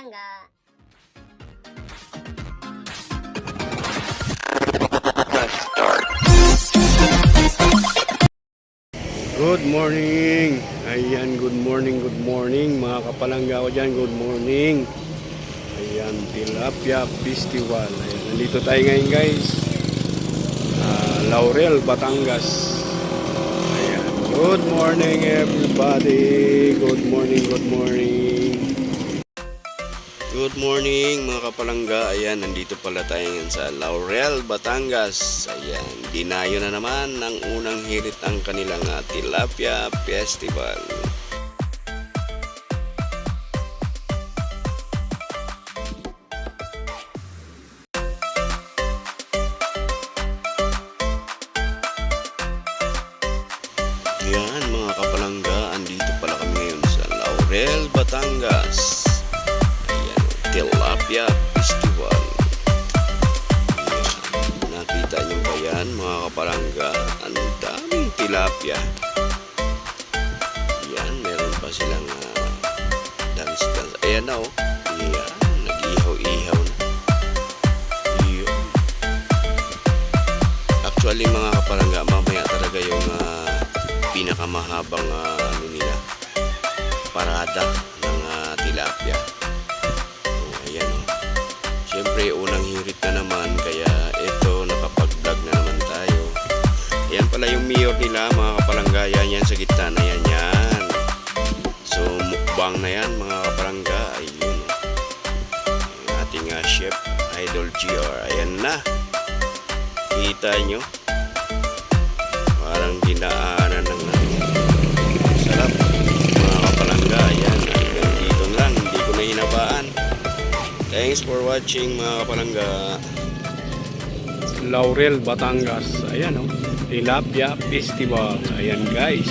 palangga. Good morning! Ayan, good morning, good morning mga kapalangga ko dyan, good morning! Ayan, Tilapia Festival. Ayan, nandito tayo ngayon guys. Ah, Laurel, Batangas. Good morning everybody! Good morning, good morning! Good morning mga kapalangga. Ayan, nandito pala tayo ngayon sa Laurel, Batangas. Ayan, dinayo na naman ng unang hirit ang kanilang ah, Tilapia Festival. Yan mga kapalangga, andito pala kami ngayon sa Laurel, Batangas. Tilapia Festival. Ayan, nakita niyo ba yan mga kapalangga? Ang daming tilapia. Yan, meron pa silang ah, dance dance. Ayan na oh. Ayan, nag-ihaw-ihaw na. Yun. Actually mga kapalangga, mamaya talaga yung ah, pinakamahabang ah, ano nila, parada ng ah, tilapia. Pala yung mayor nila, mga kapalangga, yan sa gitna na yan yan. So, mukbang na yan, mga kapalangga, ayun. Yung ating ah, chef, Idol GR, ayan na. Kita nyo? Parang dinaanan ng sarap. Mga kapalangga, ayan. Hanggang dito lang. Hindi ko na hinabaan. Thanks for watching mga kapalangga. Laurel, Batangas. Ayan o. Oh. Tilapia Festival. Ayan guys.